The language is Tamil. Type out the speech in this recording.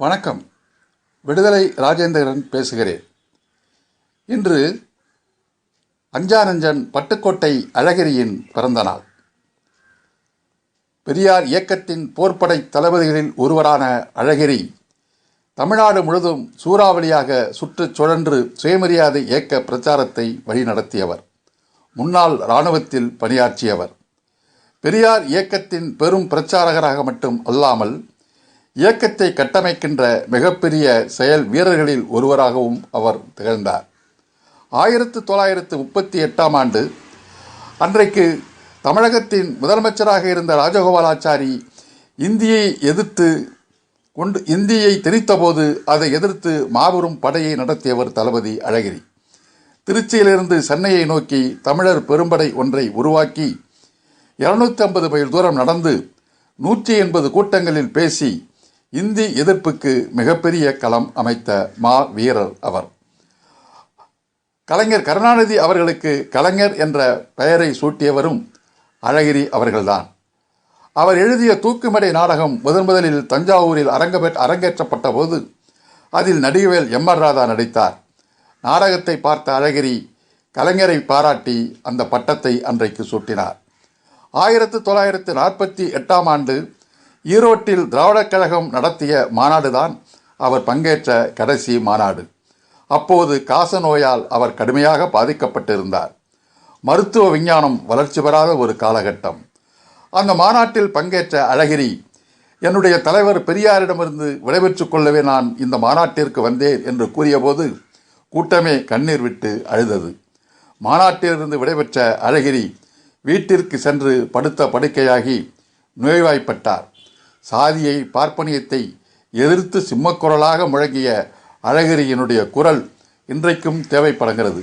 வணக்கம். விடுதலை ராஜேந்திரன் பேசுகிறேன். இன்று அஞ்சானஞ்சன் பட்டுக்கோட்டை அழகிரியின் பிறந்த நாள். பெரியார் இயக்கத்தின் போர்ப்படை தளபதிகளில் ஒருவரான அழகிரி தமிழ்நாடு முழுதும் சூறாவளியாக சுற்றுச் சுழன்று சுயமரியாதை இயக்க பிரச்சாரத்தை வழிநடத்தியவர். முன்னாள் இராணுவத்தில் பணியாற்றியவர். பெரியார் இயக்கத்தின் பெரும் பிரச்சாரகராக மட்டும் அல்லாமல் இயக்கத்தை கட்டமைக்கின்ற மிகப்பெரிய செயல் வீரர்களில் ஒருவராகவும் அவர் திகழ்ந்தார். ஆயிரத்து தொள்ளாயிரத்து முப்பத்தி எட்டாம் ஆண்டு அன்றைக்கு தமிழகத்தின் முதலமைச்சராக இருந்த ராஜகோபாலாச்சாரி இந்தியை எதிர்த்து கொண்டு இந்தியை திணித்தபோது அதை எதிர்த்து மாபெரும் படையை நடத்தியவர் தளபதி அழகிரி. திருச்சியிலிருந்து சென்னையை நோக்கி தமிழர் பெரும்படை ஒன்றை உருவாக்கி இருநூற்றி ஐம்பது மைல் தூரம் நடந்து நூற்றி எண்பது கூட்டங்களில் பேசி இந்தி எதிர்ப்புக்கு மிகப்பெரிய களம் அமைத்த மா வீரர் அவர். கலைஞர் கருணாநிதி அவர்களுக்கு கலைஞர் என்ற பெயரை சூட்டியவரும் அழகிரி அவர்கள்தான். அவர் எழுதிய தூக்குமடை நாடகம் முதன் முதலில் தஞ்சாவூரில் அரங்க அரங்கேற்றப்பட்ட போது அதில் நடிகவேல் எம் ஆர் ராதா நடித்தார். நாடகத்தை பார்த்த அழகிரி கலைஞரை பாராட்டி அந்த பட்டத்தை அன்றைக்கு சூட்டினார். ஆயிரத்து தொள்ளாயிரத்து நாற்பத்தி எட்டாம் ஆண்டு ஈரோட்டில் திராவிடக் கழகம் நடத்திய மாநாடுதான் அவர் பங்கேற்ற கடைசி மாநாடு. அப்போது காசநோயால் அவர் கடுமையாக பாதிக்கப்பட்டிருந்தார். மருத்துவ விஞ்ஞானம் வளர்ச்சி பெறாத ஒரு காலகட்டம். அந்த மாநாட்டில் பங்கேற்ற அழகிரி என்னுடைய தலைவர் பெரியாரிடமிருந்து விடைபெற்று கொள்ளவே நான் இந்த மாநாட்டிற்கு வந்தேன் என்று கூறியபோது கூட்டமே கண்ணீர் விட்டு அழுதது. மாநாட்டிலிருந்து விடைபெற்ற அழகிரி வீட்டிற்கு சென்று படுத்த படுக்கையாகி நோய்வாய்ப்பட்டார். சாதியை பார்ப்பனியத்தை எதிர்த்து சிம்மக்குரலாக முழங்கிய அழகிரியினுடைய குரல் இன்றைக்கும் தேவைப்படுகிறது.